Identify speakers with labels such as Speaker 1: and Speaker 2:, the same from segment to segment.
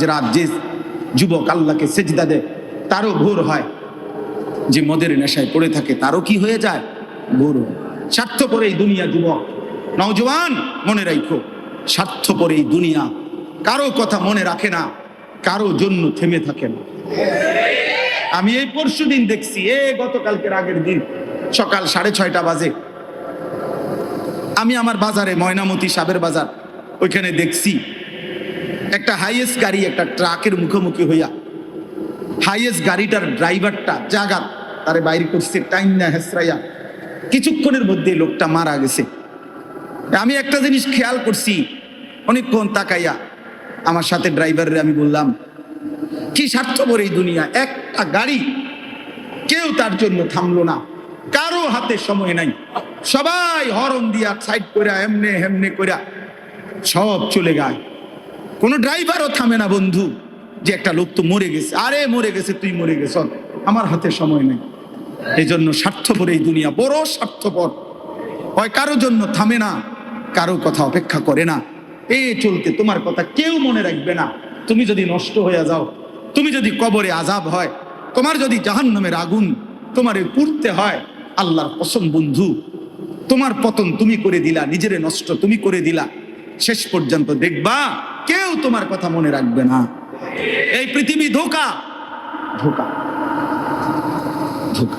Speaker 1: যে রাত যে যুবক আল্লাহকে সেজদা দেয়, তারও ভোর হয়। যে মদের নেশায় পড়ে থাকে, তারও কি হয়ে যায়? ভোর স্বার্থপর এই দুনিয়া যুবক নওজওয়ান মনে রাখো স্বার্থপর এই দুনিয়া, কারও কথা মনে রাখে না, কারও জন্য থেমে থাকে না। আমি এই পরশু দিন দেখছি, এ গতকালকের আগের দিন, সকাল সাড়ে ছয়টা বাজে। আমি আমার বাজারে ময়নামতি সাবের বাজার, ওইখানে দেখছি একটা হাইয়েস্ট গাড়ি একটা ট্রাকের মুখোমুখি হইয়া হাইয়েস্ট গাড়িটার ড্রাইভারটা জাগাত তারে বাইরে করছে, টাইম না হেসরাইয়া। কিছুক্ষণের মধ্যে লোকটা মারা গেছে। আমি একটা জিনিস খেয়াল করছি, অনেকক্ষণ তাকাইয়া। আমার সাথে ড্রাইভারের আমি বললাম, কি স্বার্থপর এই দুনিয়া, একটা গাড়ি কেউ তার জন্য থামলো না, কারও হাতে সময় নাই। সবাই হরন দিয়া সাইড করে এমনে হেমনে করে সব চলে গায় কোনো ড্রাইভারও থামে না, বন্ধু। যে একটা লোক তো মরে গেছে। আরে, মরে গেছে, তুই মরে গেছ। আমার হাতে সময় নেই। এই জন্য স্বার্থপর এই দুনিয়া, বড় স্বার্থপর। হয় কারও জন্য থামে না, কারও কথা অপেক্ষা করে না। এ চলতে তোমার কথা কেউ মনে রাখবে না। তুমি যদি নষ্ট হয়ে যাও, তুমি যদি কবরে আজাব হয়, তোমার যদি জাহান্নামের আগুন তোমারে পুড়তে হয়, আল্লাহর কসম বন্ধু, তোমার পতন তুমি করে দিলা, নিজেরে নষ্ট তুমি করে দিলা। শেষ পর্যন্ত দেখবা কেউ তোমার কথা মনে রাখবে না। এই পৃথিবী ধোকা। ধোকা। ধোকা।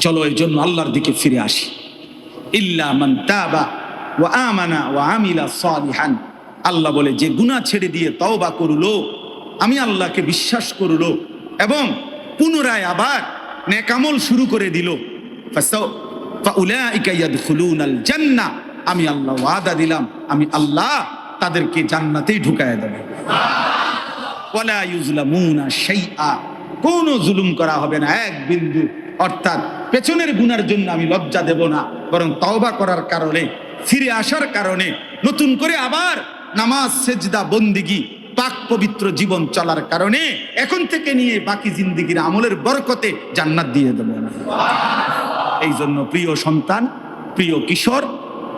Speaker 1: চলো এই জন্য আল্লাহর দিকে ফিরে আসি। ইল্লা আল্লাহ বলে, যে গুনাহ ছেড়ে দিয়ে তওবা করল, আমি আল্লাহকে বিশ্বাস করল এবং পুনরায় আবার নেকামল শুরু করে দিল। আমি আল্লাহ ওয়াদা দিলাম। আমি আল্লাহ তাদেরকে জান্নাতেই ঢুকায় দেব। কোনো জুলুম করা হবে না, এক বিন্দু। অর্থাৎ পেছনের গুনার জন্য আমি লজ্জা দেব না, বরং তওবা করার কারণে, ফিরে আসার কারণে, নতুন করে আবার নামাজ, সেজদা, বন্দিগি, পাক পবিত্র জীবন চলার কারণে, এখন থেকে নিয়ে বাকি জিন্দিগির আমলের বরকতে জান্নাত দিয়ে দেব না। এই জন্য প্রিয় সন্তান, প্রিয় কিশোর,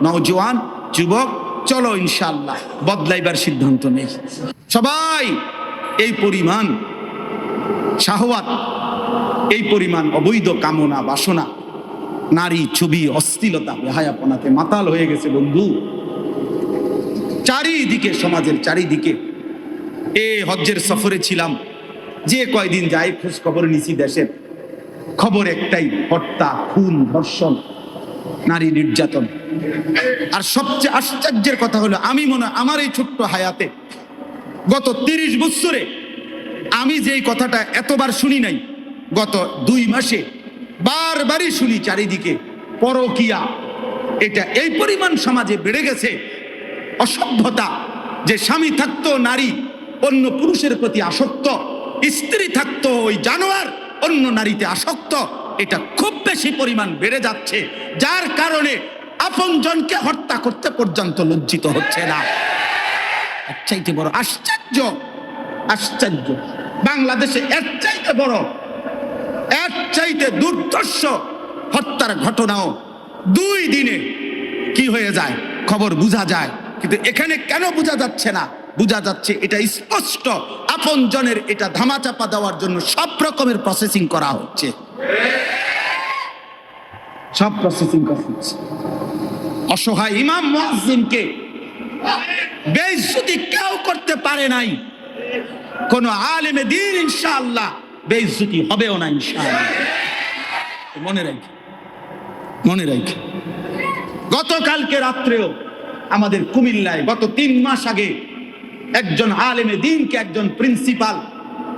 Speaker 1: নওজোয়ান, যুবক চলো ইনশাল্লাহ বদলাইবার সিদ্ধান্ত নেই। সবাই, এই পরিমাণ শাহওয়াত, এই পরিমাণ অবৈধ কামনা, বাসনা, নারী ছবি অস্থিলতা বেহায়াপনাতে মাতাল হয়ে গেছে বন্ধু। চারিদিকে, সমাজের চারিদিকে, এ হজ্জের সফরে ছিলাম, যে কয়দিন যাই খোঁজ খবর নিছি দেশের। খবর একটাই, হত্যা, খুন, ধর্ষণ। নারী নির্যাতন। আর সবচেয়ে আশ্চর্যের কথা হলো, আমি মনে আমার এই ছোট্ট হায়াতে গত তিরিশ বছরে আমি যেই কথাটা এতবার শুনি নাই, গত দুই মাসে বারবারই শুনি চারিদিকে পরকিয়া। এটা এই পরিমাণ সমাজে বেড়ে গেছে, অসভ্যতা, যে স্বামী থাকতো নারী, অন্য পুরুষের প্রতি আসক্ত, স্ত্রী থাকতো ওই জানোয়ার, অন্য নারীতে আসক্ত। এটা খুব বেশি পরিমাণ বেড়ে যাচ্ছে, যার কারণে আপনজনকে হত্যা করতে পর্যন্ত লজ্জিত হচ্ছে না। চাইতে বড় আশ্চর্য আশ্চর্য, বাংলাদেশে এর চাইতে বড়, এর চাইতে দুর্দর্শ হত্যার ঘটনাও দুই দিনে কি হয়ে যায়, খবর বোঝা যায়, কিন্তু এখানে কেন বোঝা যাচ্ছে না? বোঝা যাচ্ছে এটা স্পষ্ট আপন জনের এটা ধামাচাপা দেওয়ার জন্য সব রকমের প্রসেসিং করা হচ্ছে। সব প্রসেসিং করা হচ্ছে অসহায় ইমাম মুয়াজ্জিনকে বেইজ্জতি কেউ করতে পারে নাই। কোন আলেমে দিন ইনশাআল্লাহ বেইজ্জতি হবেও না ইনশাআল্লাহ। মনে রাখি মনে রাখি। গতকালকে রাত্রেও আমাদের কুমিল্লায় গত তিন মাস আগে একজন আলেমে দিনকে একজন প্রিন্সিপাল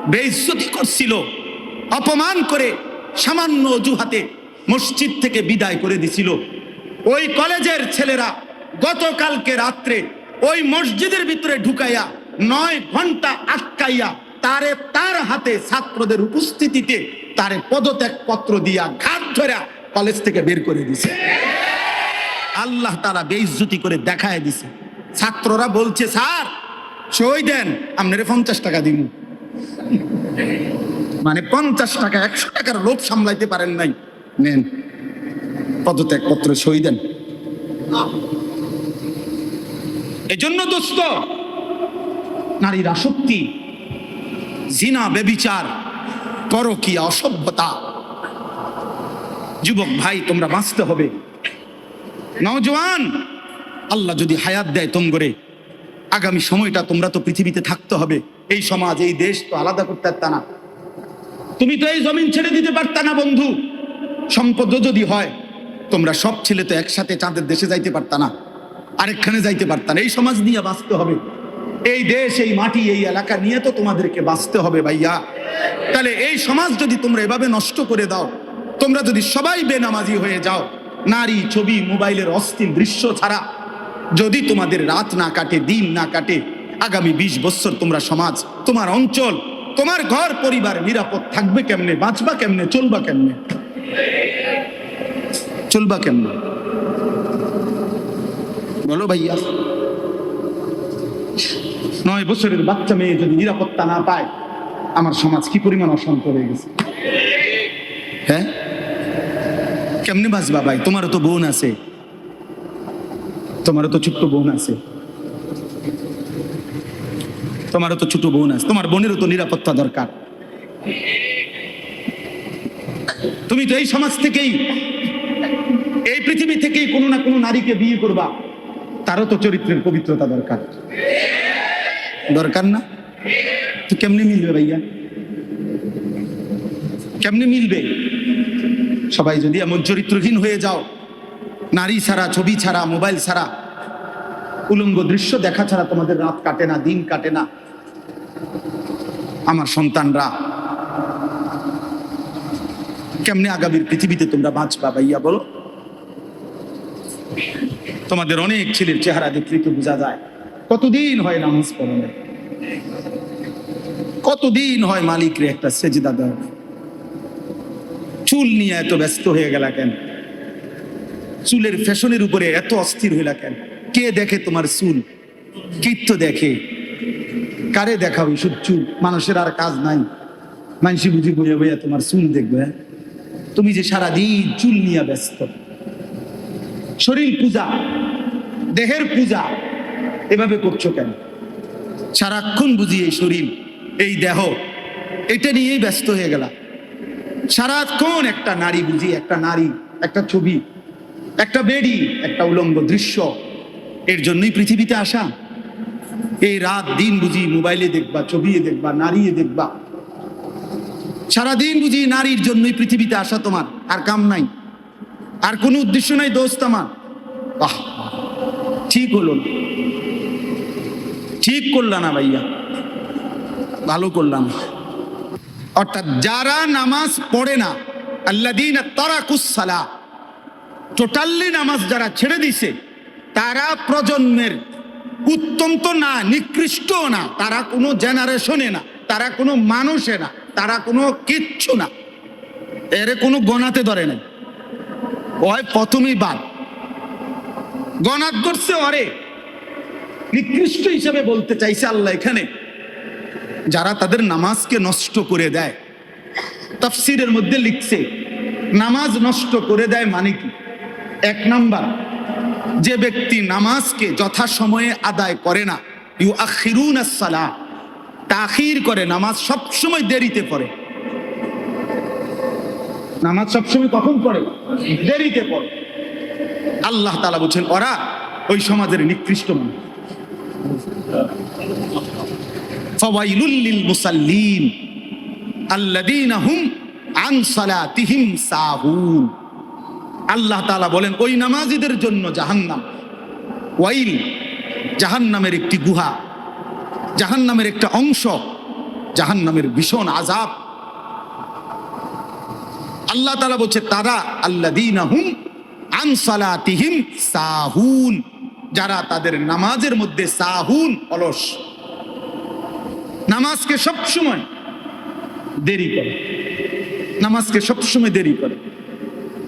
Speaker 1: বেইজ্জতি করছিল, অপমান করে সামান্য অজুহাতে মসজিদ থেকে বিদায় করে দিছিল। ওই কলেজের ছেলেরা গতকালকে রাত্রে ওই মসজিদের ভিতরে ঢুকাইয়া নয় ঘণ্টা আটকাইয়া তারে তার হাতে ছাত্রদের উপস্থিতিতে তারে পদত্যাগ পত্র দিয়া ঘাত ধরা কলেজ থেকে বের করে দিছে। আল্লাহ তারা বেইজ্জতি করে দেখায় দিছে। ছাত্ররা বলছে, স্যার, সই দেন, আপনারে পঞ্চাশ টাকা দিন মানে পঞ্চাশ টাকা, একশো টাকার লোভ সামলাইতে পারেন নাই। নেন। পদত্যাগ পত্র সই দেন। এজন্য দোস্ত, নারীর আসক্তি, জিনা, বেবিচার, পরকীয়া, অসভ্যতা। যুবক ভাই, তোমরা বাঁচতে হবে। নওজওয়ান আল্লাহ যদি হায়াত দেয় তোমগরে, আগামী সময়টা তোমরা তো পৃথিবীতে থাকতে হবে। এই সমাজ, এই দেশ তো আলাদা করতে পারতা না। তুমি তো এই জমিন ছেড়ে দিতে পারতা না, বন্ধু। সম্পদ যদি হয়, তোমরা সব ছেলে তো একসাথে চাঁদের দেশে যাইতে পারতা না, আরেকখানে যাইতে পারতা না। এই সমাজ নিয়ে বাঁচতে হবে। এই দেশ, এই মাটি, এই এলাকা নিয়ে তো তোমাদেরকে বাঁচতে হবে ভাইয়া। তাহলে এই সমাজ যদি তোমরা এভাবে নষ্ট করে দাও, তোমরা যদি সবাই বেনামাজি হয়ে যাও, নারী ছবি, মোবাইলের অস্থির দৃশ্য ছাড়া, যদি তোমাদের রাত না কাটে, দিন না কাটে, আগামী বিশ বছর তোমরা সমাজ, তোমার অঞ্চল, তোমার ঘর, পরিবার নিরাপদ থাকবে কেমনে, বাঁচবা কেমনে, চলবা কেমনে? চলবা কেমনে? বলো ভাইয়া। নয় বছরের বাচ্চা মেয়ে যদি নিরাপত্তা না পায়, আমার সমাজ কি পরিমাণ অশান্ত হয়ে গেছে? হ্যাঁ? কেমনে বাঁচবা ভাই? তোমারও তো বোন আছে। তোমারও তো ছোট্ট বোন আছে। তোমারও তো ছোট বোন আছে। তোমার বোনেরও তো নিরাপত্তা দরকার। তুমি তো এই সমাজ থেকেই, এই পৃথিবী থেকেই কোনো না কোনো নারীকে বিয়ে করবা। তারও তো চরিত্রের পবিত্রতা দরকার। দরকার না? তো কেমনি মিলবে ভাইয়া? কেমনি মিলবে? সবাই যদি এমন চরিত্রহীন হয়ে যাও, নারী ছাড়া, ছবি ছাড়া, মোবাইল ছাড়া, উলঙ্গ দৃশ্য দেখা ছাড়া তোমাদের রাত কাটে না, দিন কাটে না। আমার সন্তানরা কেমনে আগামীর পৃথিবীতে তোমরা বাঁচবা ভাইয়া বলো? তোমাদের অনেক ছেলের চেহারা দেখলে তো বোঝা যায়। কতদিন হয় নামাজ পড়ানো? কতদিন হয় মালিকরে একটা সেজদা দেওয়া? চুল নিয়ে এত ব্যস্ত হয়ে গেলা কেন? চুলের ফ্যাশনের উপরে এত অস্থির হইলা কেন? কে দেখে তোমার চুল? কীর্ত দেখে? কারে দেখাও এসব চুল? মানুষের আর কাজ নাই। মানসি বুঝি বইয়া বইয়া তোমার চুল দেখবে হ্যাঁ? তুমি যে সারাদিন চুল নিয়ে ব্যস্ত, শরীর পূজা, দেহের পূজা, এভাবে করছ কেন? সারাক্ষণ বুঝি এই শরীর, এই দেহ, এটা নিয়েই ব্যস্ত হয়ে গেলা। সারাক্ষণ একটা নারী বুঝি, একটা নারী, একটা ছবি, একটা বেডি, একটা উলঙ্গ দৃশ্য, এর জন্যই পৃথিবীতে আসা। এই রাত দিন বুঝি মোবাইলে দেখবা, ছবিয়ে দেখবা, নারীয়ে দেখবা। সারাদিন বুঝি নারীর জন্যই পৃথিবীতে আসা তোমার, আর কাম নাই। আর কোনো উদ্দেশ্য নাই, দোস্ত আমার। বাহ, ঠিক হলো। ঠিক করলা না ভাইয়া। ভালো করলাম। অর্থাৎ যারা নামাজ পড়ে না আল্লাদিন তারা কুসালা টোটালি নামাজ যারা ছেড়ে দিছে, তারা প্রজন্মের উত্তম তো না, নিকৃষ্ট না, তারা কোনো জেনারেশনে না, তারা কোনো মানুষে না। তারা কোনো কিচ্ছু না। এর কোনো গণাতে ধরে নাই। ওই প্রথমেই বাদ। গণাত করছে অরে নিকৃষ্ট হিসেবে বলতে চাইছে আল্লাহ এখানে। যারা তাদের নামাজকে নষ্ট করে দেয়। তফসিরের মধ্যে লিখছে, নামাজ নষ্ট করে দেয় মানে কি? এক নাম্বার, যে ব্যক্তি নামাজকে যথাসময়ে আদায় করে না ইউ আখিরুন সালাহ তাখির করে, নামাজ সবসময় দেরিতে পড়ে। নামাজ সবসময় কখন পড়ে? দেরিতে পড়ে। আল্লাহ তালা বলছেন, ওরা ওই সমাজের নিকৃষ্ট মানুষ। ফাওয়াইলুল মুসাল্লিন আল্লাযীনা হুম আন সালাতিহিম সাহুন। আল্লাহ তাআলা বলেন, ওই নামাজীদের জন্য জাহান্নাম। ওয়াইল জাহান্নামের একটি গুহা। জাহান্নামের একটা অংশ, জাহান্নামের ভীষণ আজাব আল্লাহ তাআলা বলছে, তারা আল্লাযীনা হুম আন সালাতিহিম সাহুন, যারা তাদের নামাজের মধ্যে সাহুন, অলস। নামাজকে সবসময় দেরি করে। নামাজকে সবসময় দেরি করে।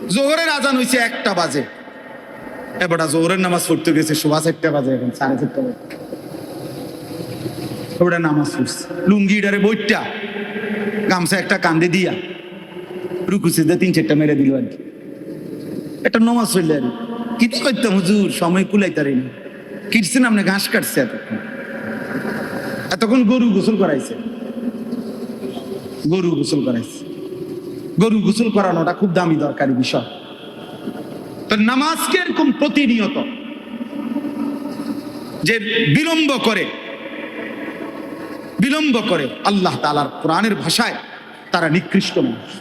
Speaker 1: জোহরের আজান হয়েছে একটা বাজে। এবার জোহরের নামাজ পড়তে গেছে সোয়া চারটা বাজে এখন, সাড়ে চারটা বাজে। ওটা নামাজ পড়ছে। লুঙ্গিটারে বইটা, গামছা একটা কান্দে দিয়া দিয়ে তিন চারটা মেরে দিল আর কি। একটা নমাজ হইলে আর কি। করতাম হুজুর, সময় কুলাইতারি না। কিটছেন আপনি ঘাস কাটছে এতক্ষণ। এতক্ষণ গরু গোসল করাইছে। গরু গোসল করাইছে। গরু গোসল করানোটা খুব দামি দরকারি বিষয়। তো নামাজকে এরকম প্রতিনিয়ত যে বিলম্ব করে বিলম্ব করে আল্লাহ তালার কোরআনের ভাষায় তারা নিকৃষ্ট মানুষ।